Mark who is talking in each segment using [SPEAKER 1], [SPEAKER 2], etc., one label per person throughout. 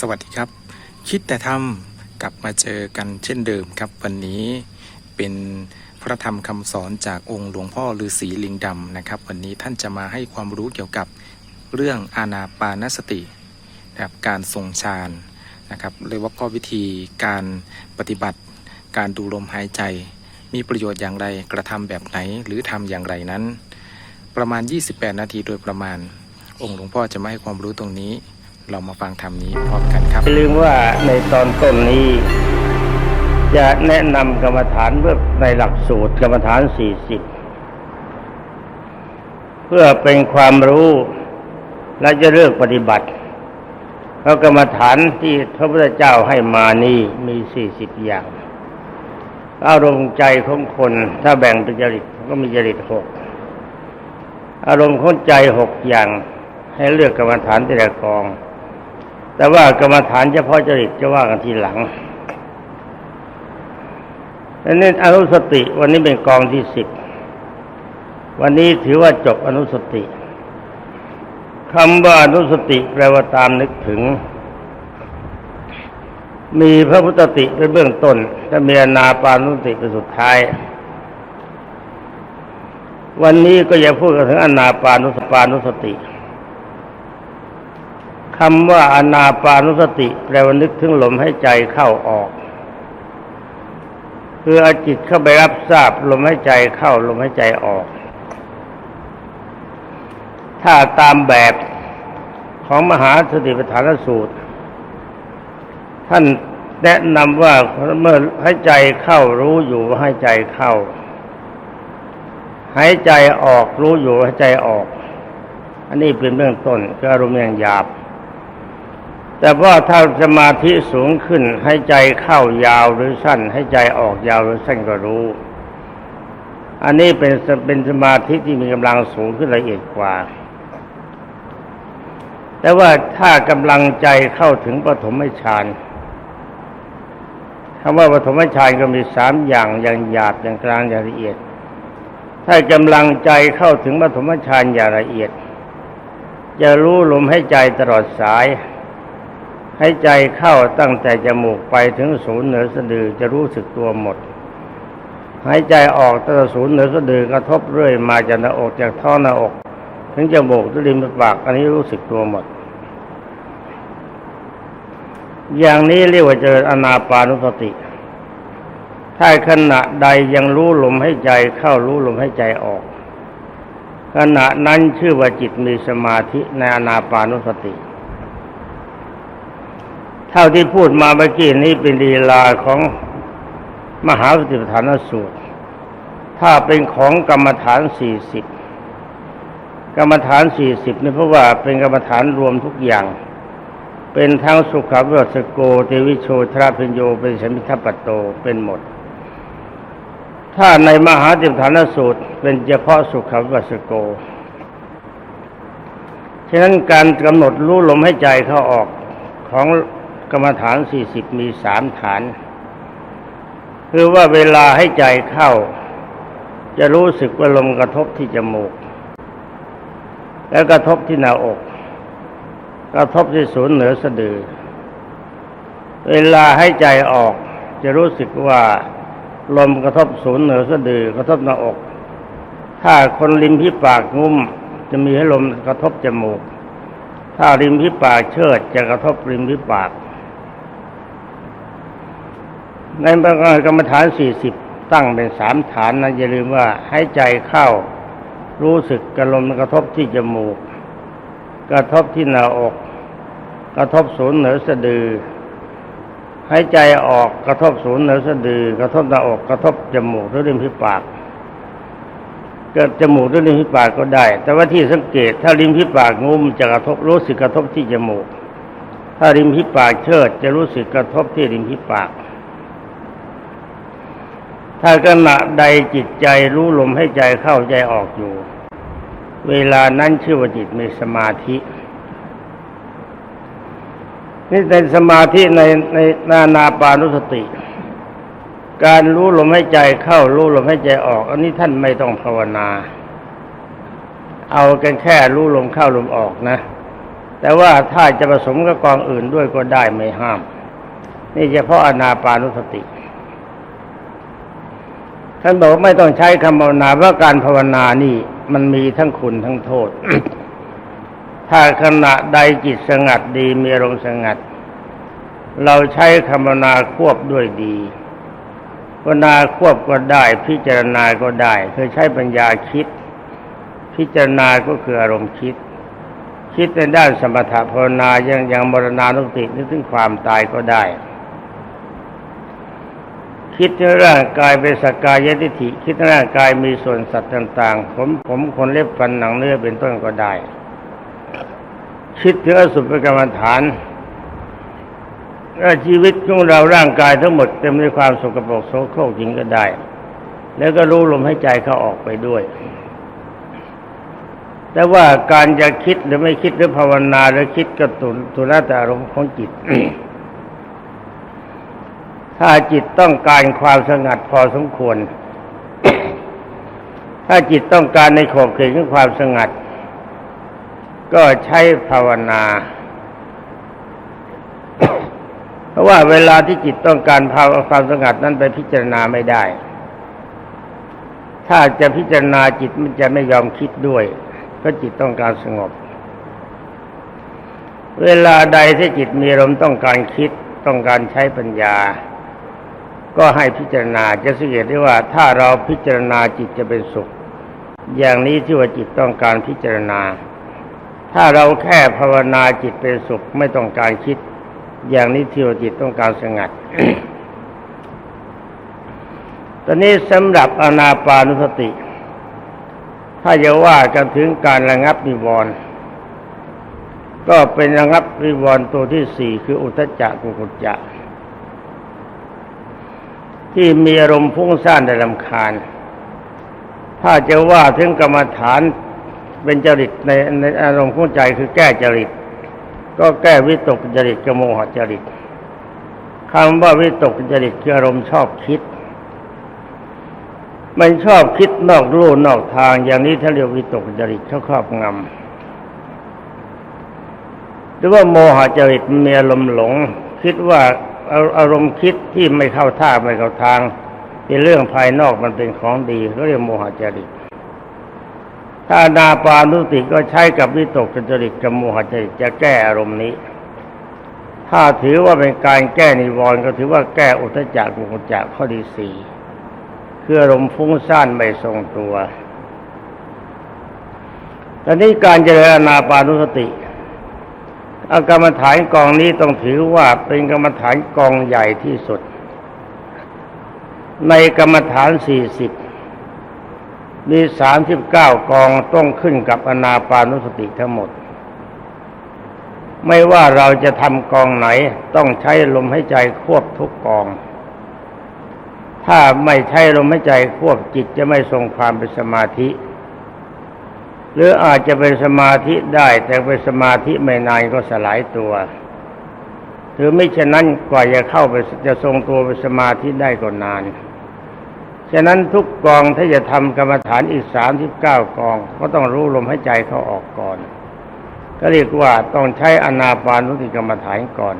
[SPEAKER 1] สวัสดีครับ คิดแต่ทำกลับมาเจอกันเช่นเดิมครับ วันนี้เป็นพระธรรมคำสอนจากองค์หลวงพ่อฤาษีลิงดำนะครับ วันนี้ท่านจะมาให้ความรู้เกี่ยวกับเรื่องอานาปานสตินะครับการทรงฌานนะครับเรียกว่าก็วิธีการปฏิบัติ การดูลมหายใจ มีประโยชน์อย่างไรกระทำแบบไหนหรือทำอย่างไรนั้น ประมาณ 28 นาทีโดยประมาณ องค์หลวงพ่อจะมาให้ความรู้ตรงนี้ เรามาฟังธรรมนี้พร้อมกันครับ
[SPEAKER 2] อย่าลืมว่าในตอนต้นนี้ จะแนะนำกรรมฐานเพื่อในหลักสูตรกรรมฐาน40เพื่อเป็นความรู้และจะเลือกปฏิบัติ เพราะกรรมฐานที่พระพุทธเจ้าให้มานี่มี40อย่าง อารมณ์ใจของคนถ้าแบ่งเป็นจริตก็มีจริตหกอารมณ์ของใจหกอย่าง ให้เลือกกรรมฐานแต่ละกอง แต่ว่ากรรมฐานเฉพาะจริตจะว่ากันทีหลังอันนี้อนุสติวันนี้เป็นกองที่สิบวันนี้ถือว่าจบอนุสติคำว่าอนุสติแปลว่าตามนึกถึง มีพระพุทธติเป็นเบื้องต้นและมีอนาปานุสติเป็นสุดท้าย วันนี้ก็จะพูดกันถึงอนาปานุสปานุสติ คำว่าอนาปานุสติ แปลว่านึกถึงลมให้ใจเข้าออกคือเอาจิตเข้าไปรับทราบลมให้ใจเข้าลมให้ใจออก ถ้าตามแบบของมหาสติปัฏฐานสูตร ท่านแนะนำว่าเมื่อให้ใจเข้ารู้อยู่ว่าให้ใจเข้าหายใจออกรู้อยู่ว่าให้ใจออก อันนี้เป็นเบื้องต้นคืออารมณ์อย่างหยาบ แต่ว่าถ้าสมาธิสูงขึ้นให้ใจเข้ายาวหรือสั้น ให้ใจออกยาวหรือสั้นก็รู้ อันนี้เป็นเป็นสมาธิที่มีกำลังสูงขึ้นละเอียดกว่า แต่ว่าถ้ากำลังใจเข้าถึงปฐมฌานคำว่าปฐมฌานก็มีสามอย่างอย่างหยาบอย่างกลางอย่างละเอียด ถ้ากำลังใจเข้าถึงปฐมฌานอย่างละเอียด จะรู้ลมให้ใจตลอดสาย ให้ใจเข้าตั้งแต่จมูกไปถึงศูนย์เหนือสะดือจะรู้สึกตัวหมดหายใจออกตั้งแต่ศูนย์เหนือสะดือกระทบเรื่อยมาจากหน้าอกจากท่อหน้าอก ถึงจมูกถึงริมปาก อันนี้รู้สึกตัวหมด อย่างนี้เรียกว่าเจริญอนาปานุสติ ถ้าขณะใดยังรู้ลมให้ใจเข้ารู้ลมให้ใจออก ขณะนั้นชื่อว่าจิตมีสมาธิในอนาปานุสติ ท่าที่พูดมาเมื่อกี้นี้เป็นลีลาของมหาสติปัฏฐานสูตร ถ้าเป็นของกรรมฐานสี่สิบกรรมฐานสี่สิบนี่เพราะว่าเป็นกรรมฐานรวมทุกอย่าง เป็นทั้งสุขวิวัสโกเตวิโชทราพิญโยเป็นสมิทัปปตโตเป็นหมด ถ้าในมหาติปฐานสูตร เป็นเฉพาะสุขวิวัสโกฉะนั้นการกำหนดรู้ลมให้ใจเข้าออกของ กรรมฐานสี่สิบมีสามฐาน คือว่าเวลาให้ใจเข้า จะรู้สึกว่าลมกระทบที่จมูก แล้วกระทบที่หน้าอก กระทบที่ศูนย์เหนือสะดือ เวลาให้ใจออก จะรู้สึกว่าลมกระทบศูนย์เหนือสะดือกระทบหน้าอก ถ้าคนริมที่ปากงุ้มจะมีให้ลมกระทบจมูก ถ้าริมที่ปากเชิดจะกระทบริมที่ปาก ในบางกรรมฐานสี่สิบตั้งเป็นสามฐานนะอย่าลืมว่าให้ใจเข้ารู้สึกกระลมกระทบที่จมูก กระทบที่หน้าอก กระทบศูนย์เหนือสะดือให้ใจออกกระทบศูนย์เหนือสะดือกระทบหน้าอกกระทบจมูกหรือริมฝีปากเกิดจมูกหรือริมฝีปากก็ได้ แต่ว่าที่สังเกตถ้าริมฝีปากงุ้มจะกระทบรู้สึกกระทบที่จมูก ถ้าริมฝีปากเชิดจะรู้สึกกระทบที่ริมฝีปาก ถ้าขณะใดจิตใจรู้ลมให้ใจเข้าใจออกอยู่ เวลานั้นชื่อว่าจิตมีสมาธินี่ในสมาธิในในนานาปานุสติ การรู้ลมให้ใจเข้ารู้ลมให้ใจออก อันนี้ท่านไม่ต้องภาวนา เอากันแค่รู้ลมเข้าลมออกนะ แต่ว่าถ้าจะผสมกับกองอื่นด้วยก็ได้ไม่ห้าม นี่เฉพาะอนาปานุสติ ท่านบอกไม่ต้องใช้คำภาวนาเพราะการภาวนานี่มันมีทั้งคุณทั้งโทษ ถ้าขณะใดจิตสงัดดีมีอารมณ์สงัด เราใช้คำภาวนาควบด้วยดีภาวนาควบก็ได้ พิจารณาก็ได้คือใช้ปัญญาคิด พิจารณาก็คืออารมณ์คิด คิดในด้านสมถะภาวนายังยังมรณานุสตินึกถึงความตายก็ได้ คิดในร่างกายเป็นสกายทิฏฐิคิดในร่างกายมีส่วนสัตว์ต่างๆ ผมผมคนเล็บฟันหนังเนื้อเป็นต้นก็ได้ คิดถึงอสุภกรรมฐานาชีวิตของเราร่างกายทั้งหมดเต็มด้วยความสกปรกโสโครกจริงก็ได้ แล้วก็รู้ลมให้ใจเขาออกไปด้วย แต่ว่าการจะคิดหรือไม่คิดหรือภาวนาหรือคิดกระตุนตุลแต่อารมณ์ของจิต ถ้าจิตต้องการความสงัดพอสมควร ถ้าจิตต้องการในขอบเขตของความสงัด ก็ใช้ภาวนา เพราะว่าเวลาที่จิตต้องการภาวความสงัดนั้นไปพิจารณาไม่ได้ ถ้าจะพิจารณาจิตมันจะไม่ยอมคิดด้วย เพราะจิตต้องการสงบ เวลาใดที่จิตมีอารมณ์ต้องการคิดต้องการใช้ปัญญา ก็ให้พิจารณาจะสังเกตได้ว่าถ้าเราพิจารณาจิตจะเป็นสุข อย่างนี้ที่ว่าจิตต้องการพิจารณา ถ้าเราแค่ภาวนาจิตเป็นสุขไม่ต้องการคิด อย่างนี้ที่ว่าจิตต้องการสงัดตอนนี้สำหรับอนาปานุสติ ถ้าจะว่ากันถึงการระงับนิวรณ์ก็เป็นระงับนิวรณ์ตัวที่สี่คืออุทจจะกุกุจจะ ที่มีอารมณ์พุ่งซ่านได้ลำคาญ ถ้าจะว่าถึงกรรมฐานเป็นจริตในในอารมณ์ของใจคือแก้จริต ก็แก้วิตกจริตกโมหจริตคำว่าวิตกจริตคืออารมณ์ชอบคิด มันชอบคิดนอกลู่นอกทาง อย่างนี้ถ้าเรียกวิตกจริตเขาครอบงำหรือว่าโมหจริตมีอารมณ์หลง คิดว่า อารมณ์คิดที่ไม่เข้าท่าไม่เข้าทางในเรื่องภายนอกมันเป็นของดีเขาเรียกโมหจริตถ้านาปานุสติก็ใช้กับวิตกจริตกับโมหจริตจะแก้อารมณ์นี้ ถ้าถือว่าเป็นการแก้นิวรณ์ก็ถือว่าแก้อุทจักกุกุจจะข้อที่สี่คืออารมณ์ฟุ้งซ่านไม่ทรงตัวตอนนี้การเจริญนาปานุสติ อากรรมฐานกองนี้ต้องถือว่าเป็นกรรมฐานกองใหญ่ที่สุด ในกรรมฐานสี่สิบมีสามสิบเก้ากองต้องขึ้นกับอนาปานุสติทั้งหมด ไม่ว่าเราจะทำกองไหนต้องใช้ลมหายใจควบทุกกอง ถ้าไม่ใช้ลมหายใจควบจิตจะไม่ทรงความเป็นสมาธิ หรืออาจจะเป็นสมาธิได้แต่เป็นสมาธิไม่นานก็สลายตัว หรือไม่ฉะนั้นกว่าจะเข้าไปจะทรงตัวเป็นสมาธิได้ก็นานฉะนั้นทุกกองถ้าจะทำกรรมฐานอีกสามสิบเก้ากอง ก็ต้องรู้ลมหายใจเขาออกก่อน ก็เรียกว่าต้องใช้อนาปานุสติกรรมฐานก่อน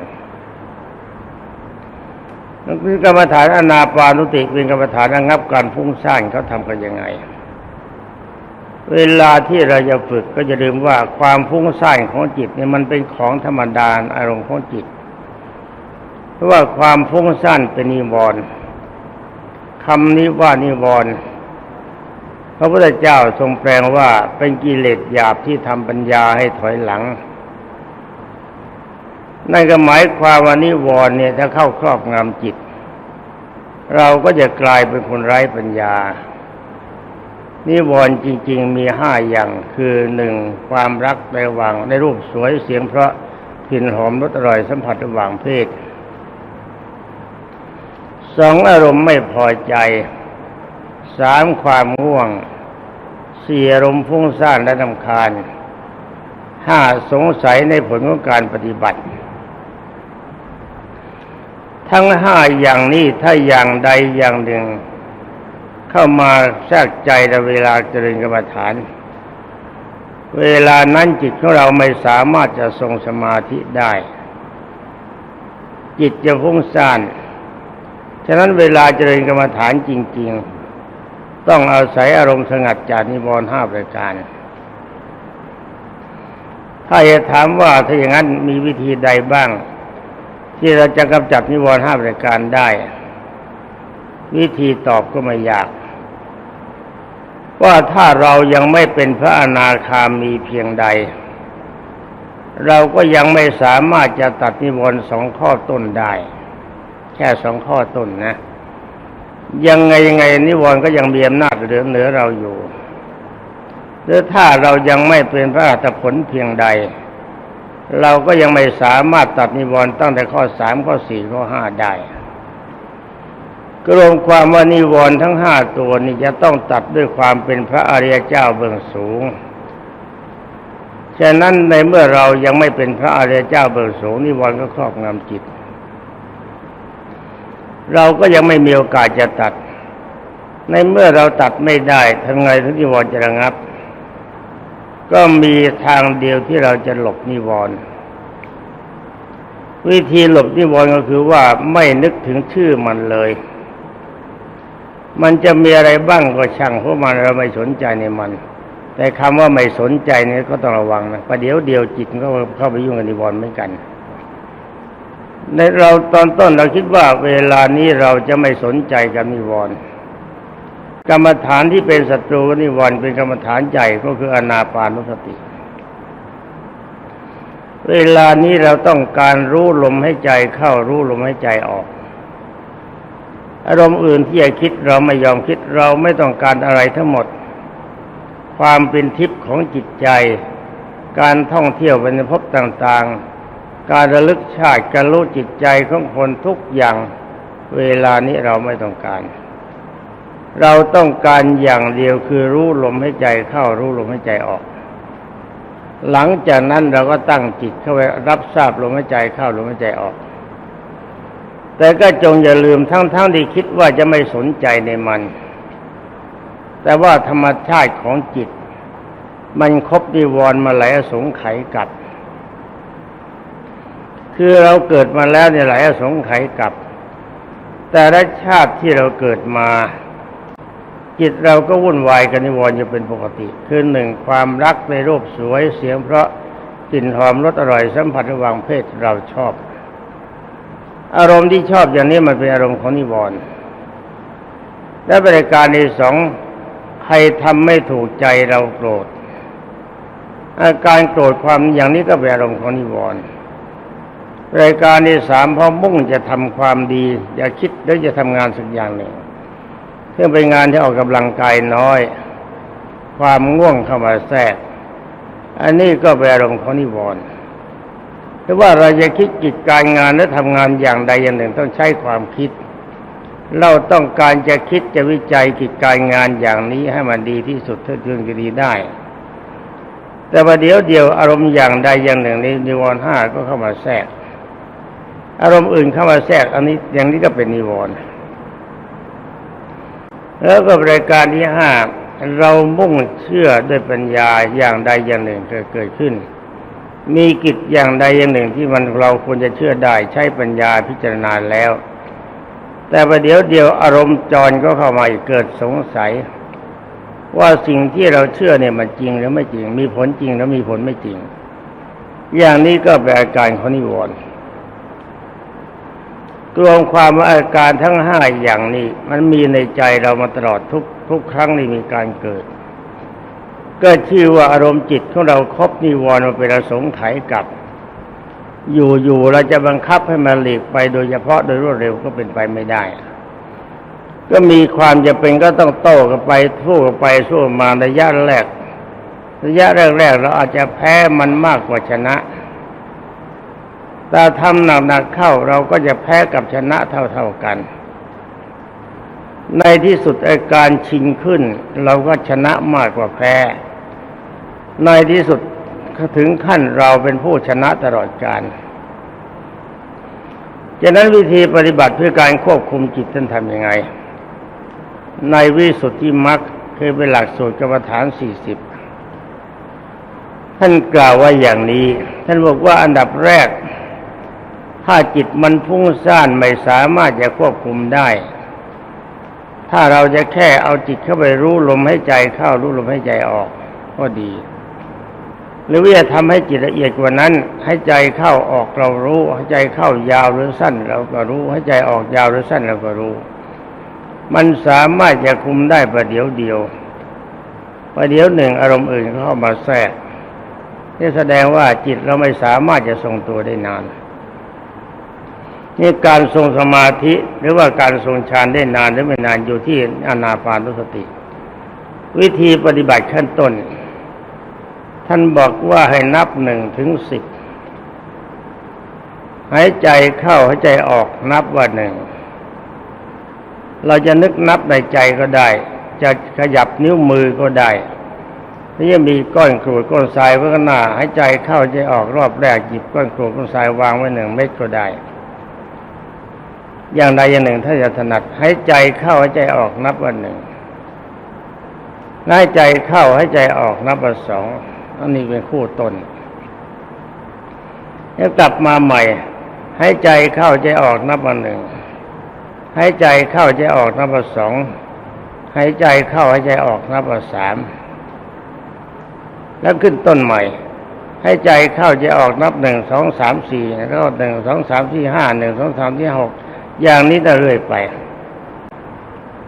[SPEAKER 2] นั่นคือกรรมฐานอนาปานุสติเป็นกรรมฐานระงับการพุ่งสร้างเขาทำกันยังไง เวลาที่เราจะฝึกก็จะลืมว่าความฟุ้งซ่านของจิตเนี่ยมันเป็นของธรรมดาอารมณ์ของจิต เพราะว่าความฟุ้งซ่านเป็นนิวรณ์คำนี้ว่านิวรณ์พระพุทธเจ้าทรงแปลงว่าเป็นกิเลสหยาบที่ทำปัญญาให้ถอยหลังนั่นก็หมายความว่านิวรณ์เนี่ยถ้าเข้าครอบงำจิต เราก็จะกลายเป็นคนไร้ปัญญา นิวรณ์จริง ๆ มีห้าอย่างคือหนึ่งความรักในวังในรูปสวยเสียงเพราะกลิ่นหอมรสอร่อยสัมผัสระหว่างเพศสองอารมณ์ไม่พอใจสามความง่วงสี่อารมณ์ฟุ้งซ่านและนำคาญห้าสงสัยในผลของการปฏิบัติ ทั้งห้าอย่างนี้ถ้าอย่างใดอย่างหนึ่ง เข้ามาแทรกใจในเวลาเจริญกรรมฐาน เวลานั้นจิตของเราไม่สามารถจะทรงสมาธิได้ จิตจะฟุ้งซ่านฉะนั้นเวลาเจริญกรรมฐานจริง ๆ ต้องอาศัยอารมณ์สงัดจากนิวรณ์ห้าประการ ถ้าจะถามว่าถ้าอย่างนั้นมีวิธีใดบ้าง ที่เราจะกำจัดนิวรณ์ห้าประการได้ วิธีตอบก็ไม่ยาก ว่าถ้าเรายังไม่เป็นพระอนาคามีเพียงใด เราก็ยังไม่สามารถจะตัดนิวรณ์สองข้อต้นได้ แค่สองข้อต้นนะ ยังไงยังไงนิวรณ์ก็ยังมีอำนาจเหนือเหนือเราอยู่หรือถ้าเรายังไม่เป็นพระอัตผลเพียงใด เราก็ยังไม่สามารถตัดนิวรณ์ตั้งแต่ข้อสามข้อสี่ข้อห้าได้ กรวมความว่านิวรณ์ทั้งห้าตัวนี้จะต้องตัดด้วยความเป็นพระอริยเจ้าเบื้องสูง ฉะนั้นในเมื่อเรายังไม่เป็นพระอริยเจ้าเบื้องสูงนิวรณ์ก็ครอบงำจิต เราก็ยังไม่มีโอกาสจะตัด ในเมื่อเราตัดไม่ได้ทำไงถึงนิวรณ์จะระงับ ก็มีทางเดียวที่เราจะหลบนิวรณ์วิธีหลบนิวรณ์ก็คือว่าไม่นึกถึงชื่อมันเลย มันจะมีอะไรบ้างก็ช่างเพราะมันเราไม่สนใจในมัน แต่คำว่าไม่สนใจนี่ก็ต้องระวังนะประเดี๋ยวเดียวจิตก็เข้าไปยุ่งกับนิวรณ์เหมือนกัน ในเราตอนต้นเราคิดว่าเวลานี้เราจะไม่สนใจกับนิวรณ์กรรมฐานที่เป็นศัตรูกับนิวรณ์เป็นกรรมฐานใหญ่ก็คืออนาปานุสติ เวลานี้เราต้องการรู้ลมให้ใจเข้ารู้ลมให้ใจออก อารมณ์อื่นที่จะคิดเราไม่ยอมคิดเราไม่ต้องการอะไรทั้งหมด ความเป็นทิพย์ของจิตใจ การท่องเที่ยวไปในภพต่างๆ การระลึกชาติการรู้จิตใจของคนทุกอย่างเวลานี้เราไม่ต้องการ เราต้องการอย่างเดียวคือรู้ลมให้ใจเข้ารู้ลมให้ใจออก หลังจากนั้นเราก็ตั้งจิตเข้าไปรับทราบลมหายใจเข้าลมหายใจออก แต่ก็จงอย่าลืมทั้งๆทที่คิดว่าจะไม่สนใจในมัน แต่ว่าธรรมชาติของจิต มันครบนิวรณ์มาหลายสงไขยกับ คือเราเกิดมาแล้วเนี่ยหลายสงไขยกับ แต่ละชาติที่เราเกิดมา จิตเราก็วุ่นวายกันนิวรณ์อยู่เป็นปกติ คือหนึ่งความรักในรูปสวยเสียงเพราะกลิ่นหอมรสอร่อยสัมผัสระหว่างเพศเราชอบ อารมณ์ที่ชอบอย่างนี้มันเป็นอารมณ์ของนิวรณ์และบริการที่สองใครทำไม่ถูกใจเราโกรธอาการโกรธความอย่างนี้ก็เป็นอารมณ์ของนิวรณ์รายการที่สามพอมุ่งจะทำความดี อย่าคิดแล้วจะทำงานสักอย่างหนึ่งซึ่งเป็นงานที่ออกกำลังกายน้อย ความง่วงเข้ามาแทรก อันนี้ก็เป็นอารมณ์ของนิวรณ์ หรือว่าเราจะคิดกิจการงานและทำงานอย่างใดอย่างหนึ่งต้องใช้ความคิด เราต้องการจะคิดจะวิจัยกิจการงานอย่างนี้ให้มันดีที่สุดเท่าที่จะดีได้ แต่ประเดี๋ยวเดียวอารมณ์อย่างใดอย่างหนึ่งในนิวรณ์ห้าก็เข้ามาแทรก อารมณ์อื่นเข้ามาแทรก อันนี้อย่างนี้ก็เป็นนิวรณ์แล้วก็รายการที่ห้าเรามุ่งเชื่อด้วยปัญญาอย่างใดอย่างหนึ่งเกิดเกิดขึ้น มีกิจอย่างใดอย่างหนึ่งที่มันเราควรจะเชื่อได้ใช้ปัญญาพิจารณาแล้ว แต่ประเดี๋ยวเดียวอารมณ์จรก็เข้ามาอีกเกิดสงสัย ว่าสิ่งที่เราเชื่อเนี่ยมันจริงหรือไม่จริง มีผลจริงหรือมีผลไม่จริง อย่างนี้ก็เป็นอาการของนิวรณ์รวมความว่าอาการทั้งห้าอย่างนี้ มันมีในใจเรามาตลอดทุกทุกครั้งที่มีการเกิด ก็ชื่อว่าอารมณ์จิตของเราครบนิวรณ์มาเป็นอสงไขยกับ อยู่ๆเราจะบังคับให้มันหลีกไปโดยเฉพาะโดยรวดเร็วก็เป็นไปไม่ได้ ก็มีความจะเป็นก็ต้องโต้กันไปสู้กันไปสู้มาระยะแรก ระยะแรกๆเราอาจจะแพ้มันมากกว่าชนะแต่ทำหนักๆเข้าเราก็จะแพ้กับชนะเท่าๆกัน ในที่สุดอาการชิงขึ้น เราก็ชนะมากกว่าแพ้ ในที่สุดถึงขั้นเราเป็นผู้ชนะตลอดการจากนั้นวิธีปฏิบัติเพื่อการควบคุมจิตท่านทำยังไง ในวิสุทธิมรรคคือเป็นหลักสูตรกรรมฐานสี่สิบท่านกล่าวว่าอย่างนี้ ท่านบอกว่าอันดับแรก ถ้าจิตมันพุ่งซ่านไม่สามารถจะควบคุมได้ ถ้าเราจะแค่เอาจิตเข้าไปรู้ลมให้ใจเข้ารู้ลมให้ใจออก ก็ดี หรือว่าจะทำให้จิตละเอียดกว่านั้น ให้ใจเข้าออกเรารู้ ให้ใจเข้ายาวหรือสั้นเราก็รู้ ให้ใจออกยาวหรือสั้นเราก็รู้ มันสามารถจะคุมได้ประเดี๋ยวเดียวประเดี๋ยวหนึ่งอารมณ์อื่นเข้ามาแทรกนี่แสดงว่าจิตเราไม่สามารถจะทรงตัวได้นานนี่การทรงสมาธิหรือว่าการทรงฌานได้นานหรือไม่นานอยู่ที่อานาปานุสติ วิธีปฏิบัติขั้นต้น ท่านบอกว่าให้นับหนึ่งถึงสิบหายใจเข้าหายใจออกนับว่าหนึ่งเราจะนึกนับในใจก็ได้ จะขยับนิ้วมือก็ได้หรือจะมีก้อนกรวดก้อนทรายไว้ข้างหน้าหายใจเข้าใจออกรอบแรกหยิบก้อนกรวดก้อนทรายวางไว้หนึ่งเม็ดก็ได้ อย่างใดอย่างหนึ่งถ้าจะถนัดหายใจเข้าหายใจออกนับว่าหนึ่งหายใจเข้าหายใจออกนับว่าสอง อันนี้เป็นคู่ต้นแล้วกลับมาใหม่ ใหายใจเข้าใจออกนับว่าหนึ่งใหายใจเข้าใจออกนับว่าสองใหายใจเข้าหายใจออกนับว่าสามแล้วขึ้นต้นใหม่ ให้ใจเข้าใจออกนับหนึ่งสองสามสี่แล้วหนึ่งสองสามสี่ห้าหนึ่งสองสามสี่หกอย่างนี้จะเรื่อยไป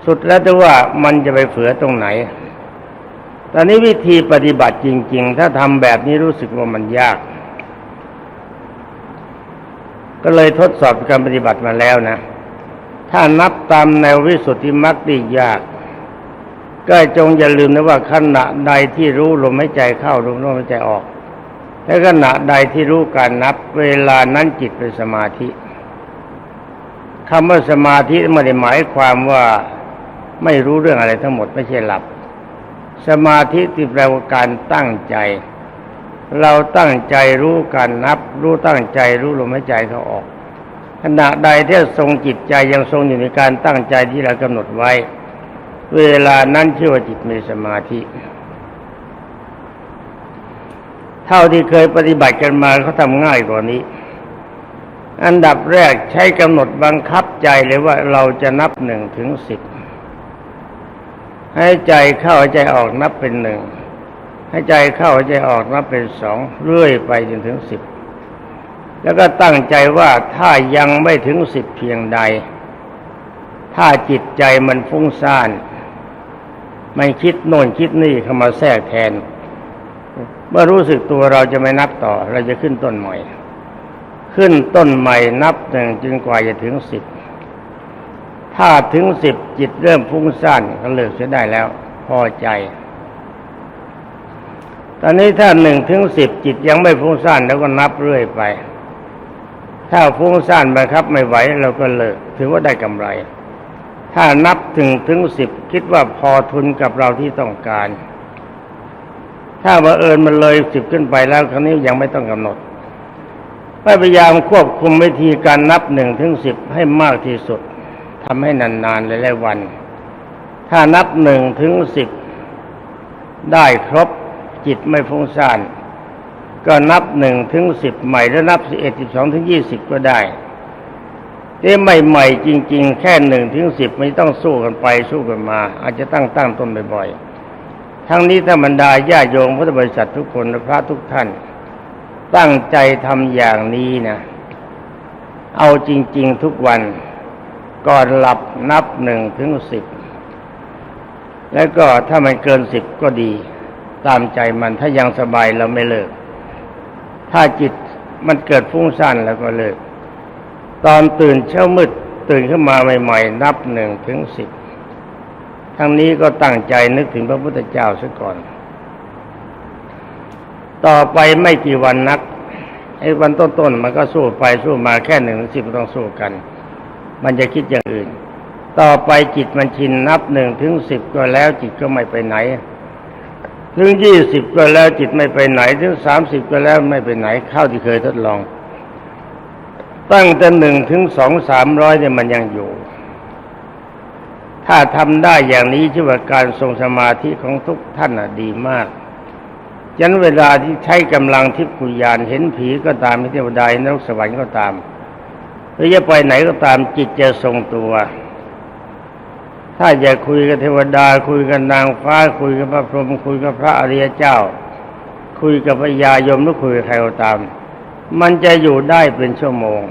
[SPEAKER 2] สุดแล้วแต่ว่ามันจะไปเฝือตรงไหน ตอนนี้วิธีปฏิบัติจริง ๆ ถ้าทำแบบนี้รู้สึกว่ามันยาก ก็เลยทดสอบการปฏิบัติมาแล้วนะ ถ้านับตามแนววิสุทธิมรรคได้ยาก ก็จงอย่าลืมนะว่าขณะใดที่รู้ลมหายใจเข้าลมลมหายใจออก และขณะใดที่รู้การนับเวลานั้นจิตเป็นสมาธิคำว่าสมาธิไม่ได้หมายความว่าไม่รู้เรื่องอะไรทั้งหมดไม่ใช่หลับ สมาธิที่แปลว่าการตั้งใจ เราตั้งใจรู้การนับ รู้ตั้งใจรู้ลมหายใจเขาออกขณะใดที่ทรงจิตใจยังทรงอยู่ในการตั้งใจที่เรากำหนดไว้ เวลานั้นชื่อว่าจิตมีสมาธิ เท่าที่เคยปฏิบัติกันมาเขาทำง่ายกว่านี้ อันดับแรกใช้กำหนดบังคับใจเลยว่าเราจะนับหนึ่งถึงสิบ ให้ใจเข้าให้ใจออกนับเป็นหนึ่งให้ใจเข้าให้ใจออกนับเป็นสองเรื่อยไปจนถึงสิบแล้วก็ตั้งใจว่าถ้ายังไม่ถึงสิบเพียงใด ถ้าจิตใจมันฟุ้งซ่านมันคิดโน่นคิดนี่เข้ามาแทรกแทน เมื่อรู้สึกตัวเราจะไม่นับต่อ เราจะขึ้นต้นใหม่ ขึ้นต้นใหม่นับหนึ่งจนกว่าจะถึงสิบ ถ้าถึงสิบจิตเริ่มฟุ้งซ่านก็เลิกเสียได้แล้ว พอใจ ตอนนี้ถ้าหนึ่งถึงสิบจิตยังไม่ฟุ้งซ่านแล้วก็นับเรื่อยไป ถ้าฟุ้งซ่านบังคับไม่ไหวเราก็เลิก ถือว่าได้กำไร ถ้านับถึงถึงสิบคิดว่าพอทุนกับเราที่ต้องการ ถ้าบังเอิญมันเลยสิบขึ้นไปแล้วครั้นี้ยังไม่ต้องกำหนดพยายามควบคุมวิธีการนับหนึ่งถึงสิบให้มากที่สุด ทำให้นานๆหลายๆวัน ถ้านับหนึ่งถึงสิบได้ครบจิตไม่ฟุ้งซ่าน ก็นับหนึ่งถึงสิบใหม่แล้วนับสิบเอ็ดสิบสองถึงยี่สิบก็ได้ที่ใหม่ๆจริง ๆ แค่หนึ่งถึงสิบไม่ต้องสู้กันไปสู้กันมา อาจจะตั้งตั้งต้นบ่อยๆทั้งนี้ถ้าบรรดาญาโยมพุทธบริษัททุกคนและพระทุกท่าน ตั้งใจทำอย่างนี้นะ เอาจริง ๆ ทุกวัน ก่อนหลับนับหนึ่งถึงสิบแล้วก็ถ้ามันเกินสิบก็ดี ตามใจมันถ้ายังสบายเราไม่เลิก ถ้าจิตมันเกิดฟุ้งซ่านแล้วก็เลิก ตอนตื่นเช้ามืดตื่นขึ้นมาใหม่ ๆ นับหนึ่งถึงสิบทั้งนี้ก็ตั้งใจนึกถึงพระพุทธเจ้าซะก่อน ต่อไปไม่กี่วันนักไอ้วันต้นๆมันก็สู้ไปสู้มาแค่หนึ่งถึงสิบต้องสู้กัน มันจะคิดอย่างอื่น ต่อไปจิตมันชินนับหนึ่งถึงสิบก็แล้วจิตก็ไม่ไปไหน ถึงยี่สิบก็แล้วจิตไม่ไปไหน ถึงสามสิบก็แล้วไม่ไปไหนเข้าที่เคยทดลอง ตั้งแต่หนึ่งถึงสองสามร้อยเนี่ยมันยังอยู่ ถ้าทำได้อย่างนี้ชื่อว่าการทรงสมาธิของทุกท่านน่ะดีมากยันเวลาที่ใช้กำลังทิพยานเห็นผีก็ตามเห็นเทวดาเห็นนรกสวรรค์ก็ตาม หรือจะไปไหนก็ตามจิตจะทรงตัว ถ้าจะคุยกับเทวดา คุยกับนางฟ้า คุยกับพระพรหมคุยกับพระอริยเจ้า คุยกับพระยายมหรือคุยกับใครก็ตาม มันจะอยู่ได้เป็นชั่วโมง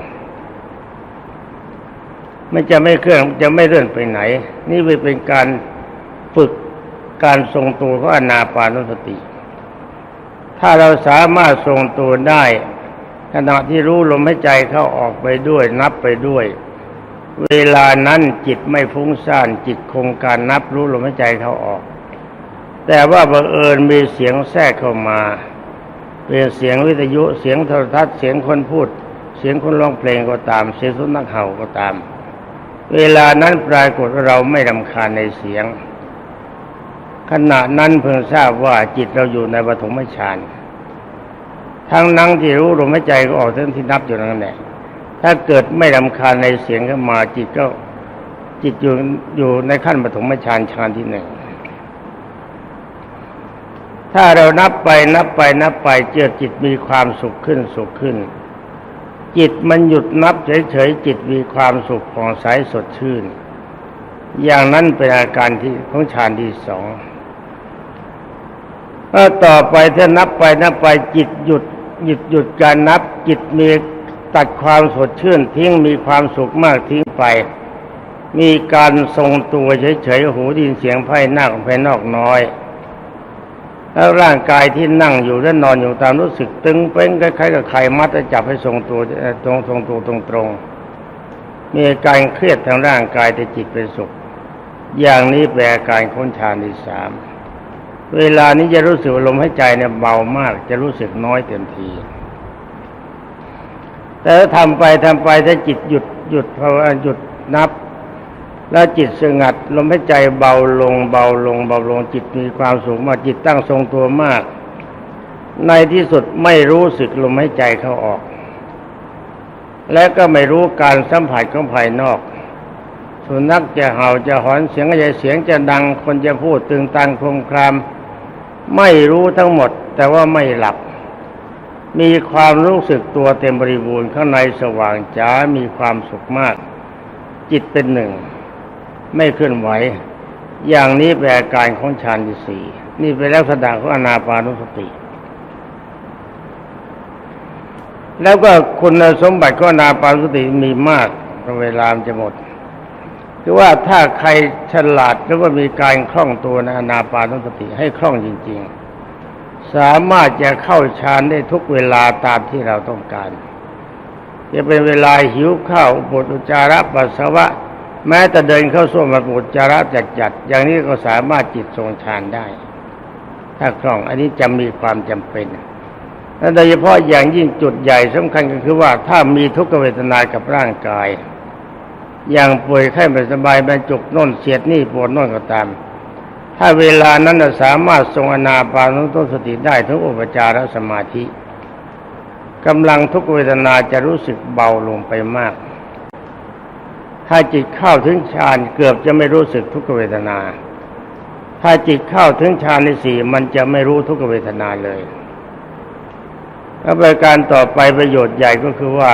[SPEAKER 2] ไม่จะไม่เคลื่อนจะไม่เลื่อนไปไหน นี่เป็นการฝึกการทรงตัวของอนาปานุสติ ถ้าเราสามารถทรงตัวได้ ขณะที่รู้ลมหายใจเข้าออกไปด้วย นับไปด้วย เวลานั้นจิตไม่ฟุ้งซ่านจิตคงการนับรู้ลมหายใจเข้าออก แต่ว่าบังเอิญมีเสียงแทรกเข้ามา เป็นเสียงวิทยุเสียงโทรทัศน์เสียงคนพูด เสียงคนร้องเพลงก็ตาม เสียงสุนัขเห่าก็ตาม เวลานั้นปรากฏว่าเราไม่รำคาญในเสียงขณะนั้นเพิ่งทราบว่าจิตเราอยู่ในปฐมฌาน ทั้งนั่งที่รู้ลมหายใจก็ออกทั้งที่นับอยู่นั่นแหละถ้าเกิดไม่รำคาญในเสียงขึ้นมาจิตก็จิตอยู่อยู่ในขั้นปฐมฌานฌานที่หนึ่งถ้าเรานับไปนับไปนับไปเจอจิตมีความสุขขึ้นสุขขึ้น จิตมันหยุดนับเฉยๆจิตมีความสุขผ่องใสสดชื่น อย่างนั้นเป็นอาการที่ของฌานที่สองถ้าต่อไปถ้านับไปนับไปจิตหยุด หยุดหยุดการนับจิตมีตัดความสดชื่นทิ้งมีความสุขมากทิ้งไป มีการทรงตัวเฉยๆหูดินเสียงไพ่หน้าของภายนอกน้อย แล้วร่างกายที่นั่งอยู่และนอนอยู่ตามรู้สึกตึงเป้งคล้ายๆกับใครมัดจะจับให้ทรงตัวตรงทรงตัวตรงๆมีการเครียดทางร่างกายแต่จิตเป็นสุข อย่างนี้แปลการค้นฌานที่สาม เวลานี้จะรู้สึกลมหายใจเนี่ยเบามาก จะรู้สึกน้อยเต็มที แต่ถ้าทำไปทำไปถ้าจิตหยุดหยุดพราะว่าหยุดนับ แล้วจิตสงัด ลมหายใจเบาลง เบาลง เบาลงจิตมีความสุขมากจิตตั้งทรงตัวมาก ในที่สุดไม่รู้สึกลมหายใจเข้าออก และก็ไม่รู้การสัมผัสของภายนอกสุนัขจะเห่าจะหอนเสียงจะเสียงจะดัง คนจะพูดตึงตังโครมคราม ไม่รู้ทั้งหมด แต่ว่าไม่หลับ มีความรู้สึกตัวเต็มบริบูรณ์ข้างในสว่างจ้ามีความสุขมาก จิตเป็นหนึ่ง ไม่เคลื่อนไหว อย่างนี้เป็นอาการของฌานที่สี่นี่เป็นลักษณะของอนาปานุสติ แล้วก็คุณสมบัติของอนาปานุสติมีมากเวลามจะหมด คือว่าถ้าใครฉลาดแล้วก็มีการคล่องตัวในอนาปานุสติให้คล่องจริง ๆ สามารถจะเข้าฌานได้ทุกเวลาตามที่เราต้องการ จะเป็นเวลาหิวข้าวปวดอุจจาระปัสสาวะ แม้แต่เดินเข้าส้วมปวดอุจจาระจัดๆอย่างนี้ก็สามารถจิตทรงฌานได้ ถ้าคล่องอันนี้จะมีความจำเป็นและโดยเฉพาะอย่างยิ่งจุดใหญ่สำคัญก็คือว่าถ้ามีทุกขเวทนากับร่างกาย อย่างป่วยไข้ไม่สบายบรรจุกน่นเสียดนี่ปวดน่นก็ตาม ถ้าเวลานั้นสามารถทรงอนาปานุตสติได้ทั้งอุปจารสมาธิกำลังทุกเวทนาจะรู้สึกเบาลงไปมาก ถ้าจิตเข้าถึงฌานเกือบจะไม่รู้สึกทุกเวทนา ถ้าจิตเข้าถึงฌานในสี่มันจะไม่รู้ทุกเวทนาเลยแล้วประการต่อไปประโยชน์ใหญ่ก็คือว่า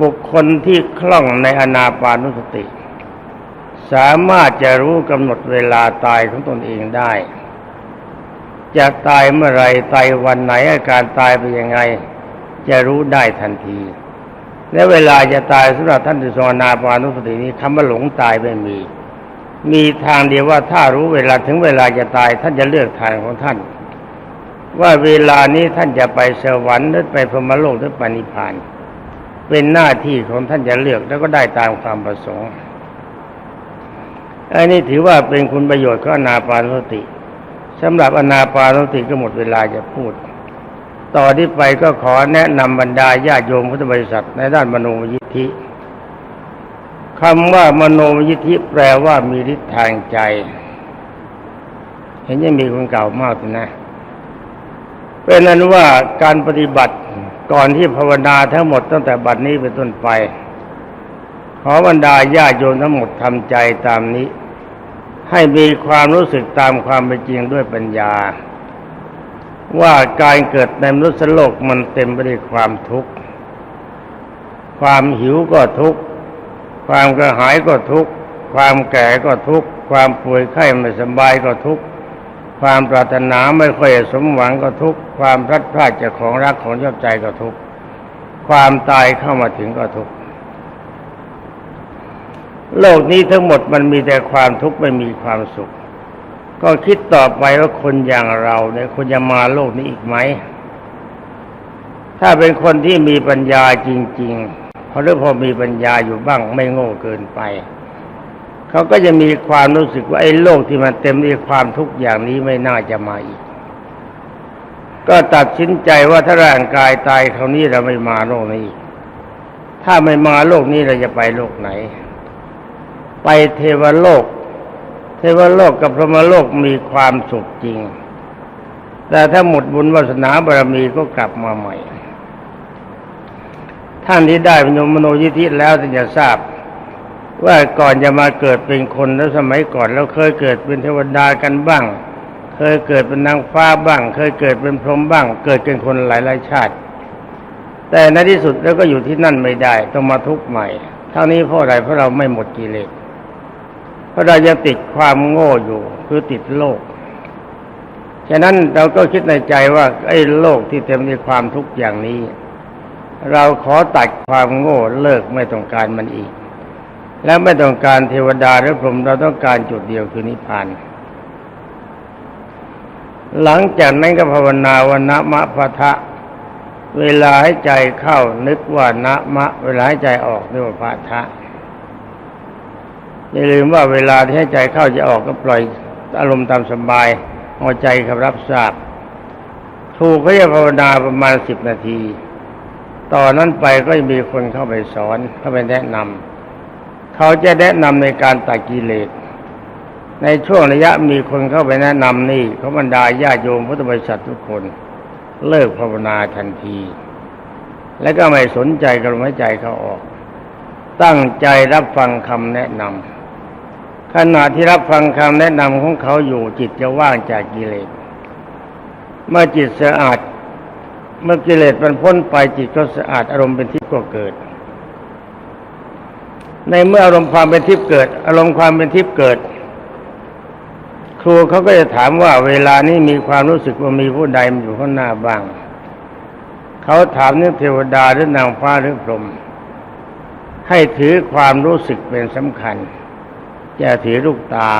[SPEAKER 2] บุคคลที่คล่องในอนาปานุสติ สามารถจะรู้กำหนดเวลาตายของตนเองได้ จะตายเมื่อไรตายวันไหนอาการตายเป็นยังไง จะรู้ได้ทันที และเวลาจะตายสำหรับท่านที่ทรงอนาปานุสตินี้คำว่าหลงตายไม่มี มีทางเดียวว่าถ้ารู้เวลาถึงเวลาจะตายท่านจะเลือกทางของท่าน ว่าเวลานี้ท่านจะไปสวรรค์หรือไปพรหมโลกหรือไปนิพพาน เป็นหน้าที่ของท่านจะเลือกแล้วก็ได้ตามความประสงค์อันนี้ถือว่าเป็นคุณประโยชน์ของอนาปานสติสำหรับอนาปานสติก็หมดเวลาจะพูด ต่อที่ไปก็ขอแนะนำบรรดาญาโยมพุทธบริษัทในด้านมโนมยิทธิคำว่ามโนมยิทธิแปลว่ามีฤทธิ์ทางใจ เห็นยังมีคนเก่ามากนะเป็นนั้นว่าการปฏิบัติ ก่อนที่ภาวนาทั้งหมดตั้งแต่บัดนี้เป็นต้นไป ขอบรรดาญาโยมทั้งหมดทำใจตามนี้ ให้มีความรู้สึกตามความเป็นจริงด้วยปัญญา ว่าการเกิดในมนุษย์โลกมันเต็มไปด้วยความทุกข์ ความหิวก็ทุกข์ ความกระหายก็ทุกข์ ความแก่ก็ทุกข์ ความป่วยไข้ไม่สบายก็ทุกข์ ความปรารถนาไม่ค่อยสมหวังก็ทุกข์ความพลัดพรากจากของรักของชอบใจก็ทุกข์ความตายเข้ามาถึงก็ทุกข์โลกนี้ทั้งหมดมันมีแต่ความทุกข์ไม่มีความสุข ก็คิดต่อไปว่าคนอย่างเราเนี่ยควรจะมาโลกนี้อีกไหม ถ้าเป็นคนที่มีปัญญาจริง ๆ เพราะเรื่องพอมีปัญญาอยู่บ้างไม่โง่เกินไป เขาก็จะมีความรู้สึกว่าไอ้โลกที่มันเต็มด้วยความทุกข์อย่างนี้ไม่น่าจะมาอีก ก็ตัดสินใจว่าถ้าร่างกายตายคราวนี้เราไม่มาโลกนี้อีกถ้าไม่มาโลกนี้เราจะไปโลกไหน ไปเทวโลก เทวโลกกับพรหมโลกมีความสุขจริง แต่ถ้าหมดบุญวาสนาบารมีก็กลับมาใหม่ ท่านที่ได้พยมโนยิธิแล้วจะทราบ ว่าก่อนจะมาเกิดเป็นคนแล้วสมัยก่อนเราเคยเกิดเป็นเทวดากันบ้าง เคยเกิดเป็นนางฟ้าบ้าง เคยเกิดเป็นพรหมบ้าง เกิดเป็นคนหลายหลายชาติ แต่ในที่สุดแล้วก็อยู่ที่นั่นไม่ได้ ต้องมาทุกข์ใหม่ เท่านี้เพราะอะไรเพราะเราไม่หมดกิเลสเพราะเรายังติดความโง่อยู่คือติดโลกฉะนั้นเราก็คิดในใจว่าไอ้โลกที่เต็มด้วยความทุกข์อย่างนี้ เราขอตัดความโง่เลิกไม่ต้องการมันอีก และไม่ต้องการเทวดาหรือพรหมเราต้องการจุดเดียวคือนิพพาน หลังจากนั้นก็ภาวนาวันนะมะพะทะ เวลาให้ใจเข้านึกว่านะมะ เวลาให้ใจออกนึกว่าพะทะอย่าลืมว่าเวลาที่ให้ใจเข้าจะออกก็ปล่อยอารมณ์ตามสบายเอาใจครับรับทราบ ถูกเขาจะภาวนาประมาณสิบนาที ต่อนนั้นไปก็จะมีคนเข้าไปสอนเข้าไปแนะนำ เขาจะแนะนำในการตัดกิเลส ในช่วงระยะมีคนเข้าไปแนะนำนี่เขาบรรดาญาโยมพุทธบริษัททุกคนเลิกภาวนาทันที และก็ไม่สนใจกับลมหายใจเขาออก ตั้งใจรับฟังคำแนะนำขณะที่รับฟังคำแนะนำของเขาอยู่จิตจะว่างจากกิเลส เมื่อจิตสะอาด เมื่อกิเลสมันพ้นไปจิตก็สะอาดอารมณ์เป็นทิพย์ก็เกิด ในเมื่ออารมณ์ความเป็นทิพย์เกิด อารมณ์ความเป็นทิพย์เกิด ครูเขาก็จะถามว่าเวลานี้มีความรู้สึกว่ามีผู้ใดอยู่ข้างหน้าบ้าง เขาถามนึกเทวดาหรือนางฟ้าหรือพรหมให้ถือความรู้สึกเป็นสำคัญอย่าถือลูกตา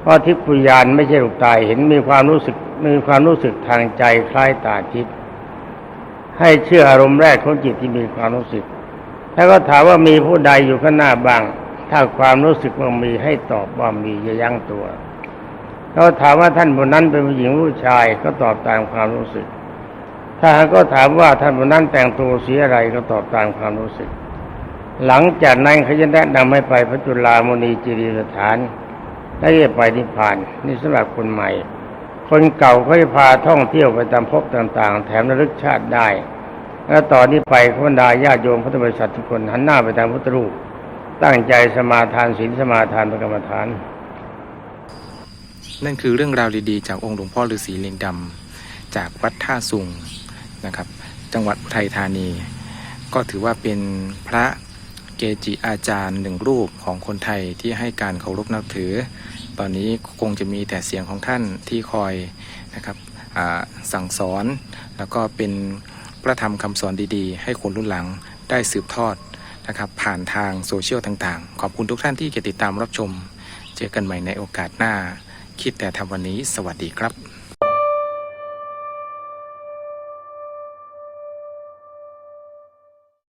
[SPEAKER 2] เพราะทิพยานไม่ใช่ลูกตาเห็นมีความรู้สึกมีความรู้สึกทางใจคล้ายตาทิพย์ให้เชื่ออารมณ์แรกของจิตที่มีความรู้สึก ถ้าก็ถามว่ามีผู้ใดอยู่ข้างหน้าบ้าง ถ้าความรู้สึกว่ามีให้ตอบว่ามีอย่ายั้งตัวเขาถามว่าท่านบนนั้นเป็นผู้หญิงผู้ชายก็ตอบตามความรู้สึก ถ้าก็ถามว่าท่านบนนั้นแต่งตัวสีอะไรก็ตอบตามความรู้สึก หลังจากนั้นเขาจะแนะนำให้ไปพระจุลามณีจิริสถานและจะไปนิพพานนี่สำหรับคนใหม่ คนเก่าเขาจะพาท่องเที่ยวไปตามภพต่าง ๆ แถมระลึกชาติได้ แล้วตอนนี้ไปขบรรดาญาโยมพุทธบริษัททุกคนหันหน้าไปทางพุทธรูป ตั้งใจสมาทานศีลสมาทานเป็นกรรมฐาน
[SPEAKER 1] นั่นคือเรื่องราวดีๆ จากองค์หลวงพ่อฤาษีลิงดำจากวัดท่าสุงนะครับ จังหวัดอุทัยธานี ก็ถือว่าเป็นพระเกจิอาจารย์หนึ่งรูปของคนไทยที่ให้การเคารพนับถือ ตอนนี้คงจะมีแต่เสียงของท่านที่คอยนะครับสั่งสอนแล้วก็เป็น พระธรรมคำสอนดีๆ ให้คนรุ่นหลังได้สืบทอดนะครับผ่านทางโซเชียลต่างๆ ขอบคุณทุกท่านที่ติดตามรับชม เจอกันใหม่ในโอกาสหน้า คิดแต่ทำวันนี้ สวัสดีครับ